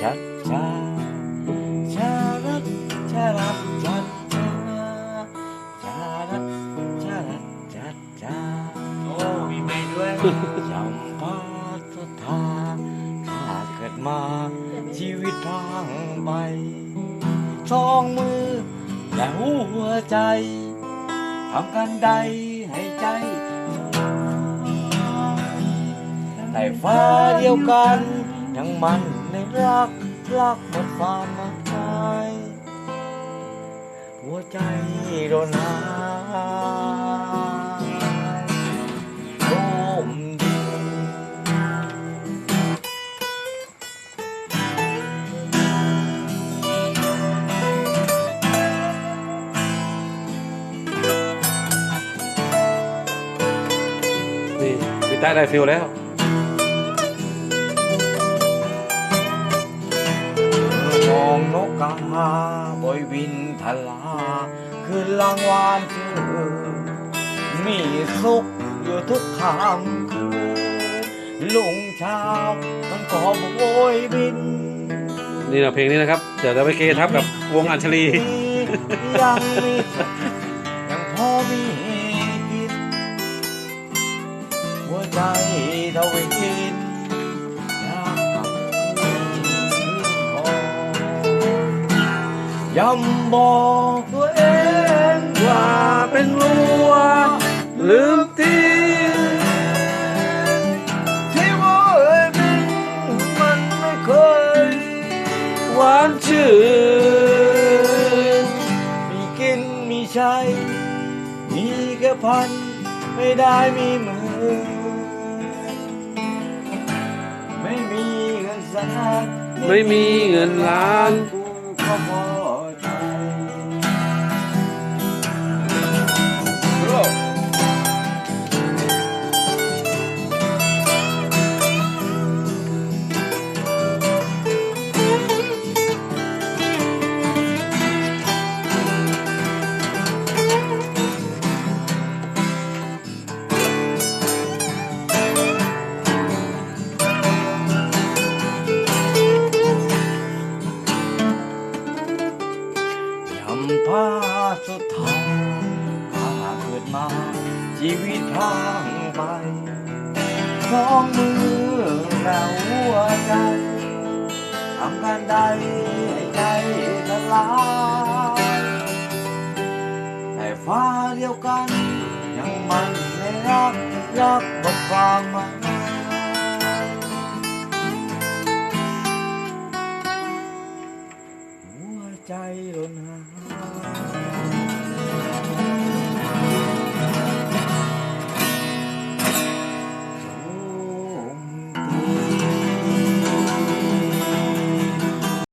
ชักชาชาลัดชาลัดชัดชาลัดชาลัดชัดชาโอ้มีไปด้วยยำพาททาถ้าเกิดมาชีวิตพังไปสองมือและหัวใจทำกันใดให้ใจในฟ้าเดียวกันยังมัน ในรักรักหมดความหมายหัวใจโดนหายโลมดินนี่พี่ต้าได้ฟิลแล้ว มองนกกาบอยบินทลา คือลางวานเธอมีสุขอยู่ทุกคำคืนลุงเช้ามันก็โบยบินนี่นะเพลงนี้นะครับ เดี๋ยวจะไปเกทับกับวงอัญชลียังมี อยย้ำบอกตัวเองว่าเป็นรัวลืมทีที่ว่าบินมันไม่เคยหวานชื่นมีกินมีใช้ มีแค่พัน ไม่ได้มีมือ ไม่มีเงินแสนไม่มีเงินล้านกูก็พอใจย สุดท้ายถ้าเกิดมา ชีวิตพังไปสองมือและหัวใจทำกันใดให้ใจละลายแต่ฟ้าเดียวกัน ยังมันในรักรักบทความมาย